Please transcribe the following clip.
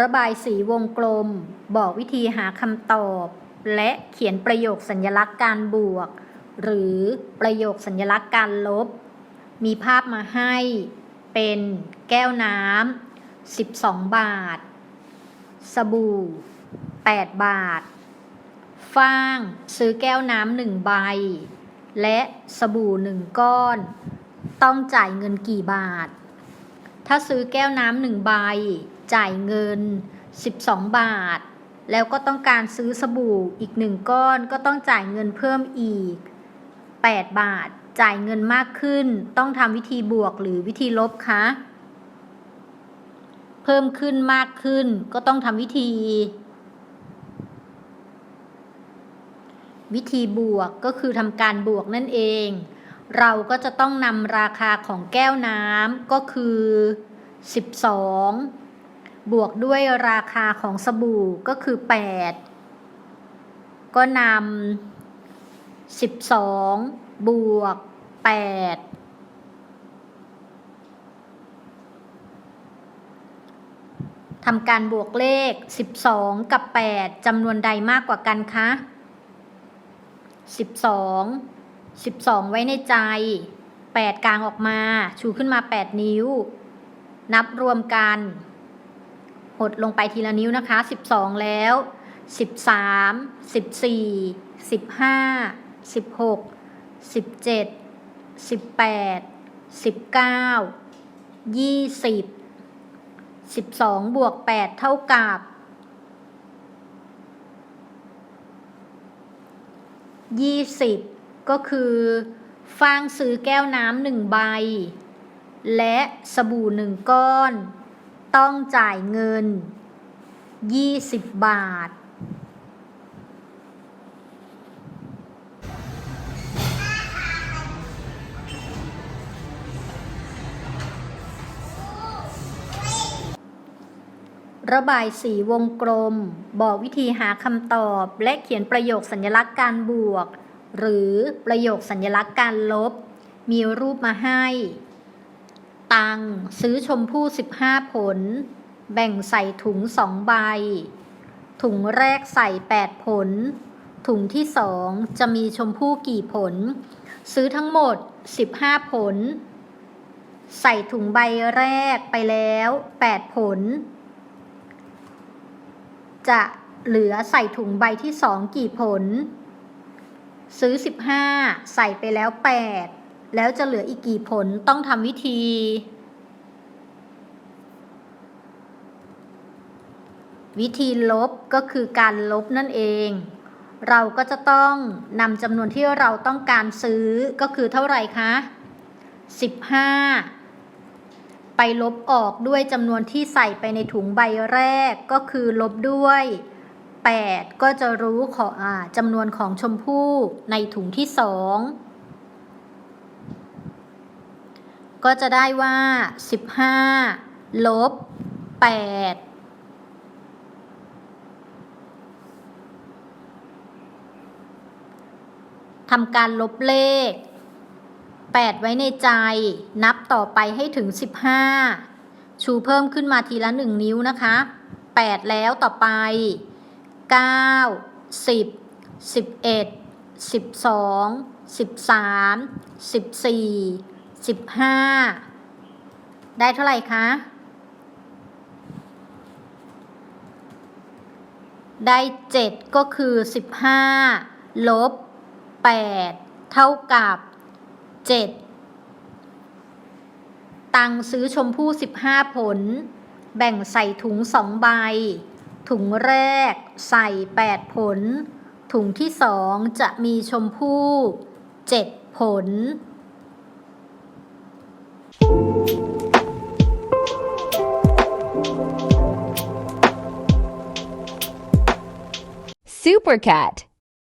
ระบายสีวงกลม บอกวิธีหาคำตอบ และเขียนประโยคสัญลักษณ์การบวก หรือประโยคสัญลักษณ์การลบ มีภาพมาให้ เป็นแก้วน้ำ12 บาท สบู่ 8 บาทฟางซื้อแก้วน้ำหนึ่งใบ และสบู่หนึ่งก้อน ต้องจ่ายเงินกี่บาท ถ้าซื้อแก้วน้ำหนึ่งใบ จ่ายเงิน 12 บาท แล้วก็ต้องการซื้อสบู่อีกหนึ่งก้อนก็ต้องจ่ายเงินเพิ่มอีก 8 บาท จ่ายเงินมากขึ้น ต้องทำวิธีบวกหรือวิธีลบคะเพิ่มขึ้นมากขึ้นก็ต้องทำวิธี วิธีบวกก็คือทำการบวกนั่นเอง เราก็จะต้องนำราคาของแก้วน้ำก็คือ 12 บวกด้วยราคาของสบู่ก็คือ 8 ก็นำ 12 บวก 8ทำการบวกเลข 12 กับ 8จำนวนใดมากกว่ากันคะ 12 12 ไว้ในใจ 8 กลางออกมา ชูขึ้นมา 8 นิ้ว นับรวมกัน หดลงไปทีละนิ้วนะคะ 12 แล้ว 13 14 15 16 17 18 19 20 12 บวก 8 เท่ากับ 20 ก็คือฟางซื้อแก้วน้ำหนึ่งใบ และสบู่หนึ่งก้อน ต้องจ่ายเงิน 20 บาท ระบายสีวงกลม บอกวิธีหาคำตอบ และเขียนประโยคสัญลักษณ์การบวก หรือประโยคสัญลักษณ์การลบ มีรูปมาให้ ตัง ซื้อชมพู่ 15 ผล แบ่งใส่ถุง2ใบ ถุงแรกใส่ 8 ผล ถุงที่2จะมีชมพู่กี่ผล ซื้อทั้งหมด 15 ผล ใส่ถุงใบแรกไปแล้ว 8 ผล จะเหลือใส่ถุงใบที่สองกี่ผล ซื้อ 15 ใส่ไปแล้ว 8 แล้วจะเหลืออีกกี่ผลต้องทำวิธี วิธีลบก็คือการลบนั่นเอง เราก็จะต้องนำจำนวนที่เราต้องการซื้อก็คือเท่าไหร่คะ 15 ไปลบออกด้วยจำนวนที่ใส่ไปในถุงใบแรกก็คือลบด้วย 8 ก็จะรู้ขออจำนวนของชมพู่ในถุงที่2 ก็จะได้ว่า 15 ลบ 8ทำการลบเลข 8 ไว้ในใจ นับต่อไปให้ถึง 15 ชูเพิ่มขึ้นมาทีละ 1 นิ้วนะคะ 8 แล้วต่อไป 9 10 11 12 13 14 15ได้เท่าไหร่คะ ได้7ก็คือ15ลบ8เท่ากับ7ตังซื้อชมพู่15ผล แบ่งใส่ถุง2ใบ ถุงแรกใส่8ผล ถุงที่2จะมีชมพู่7ผล Supercat.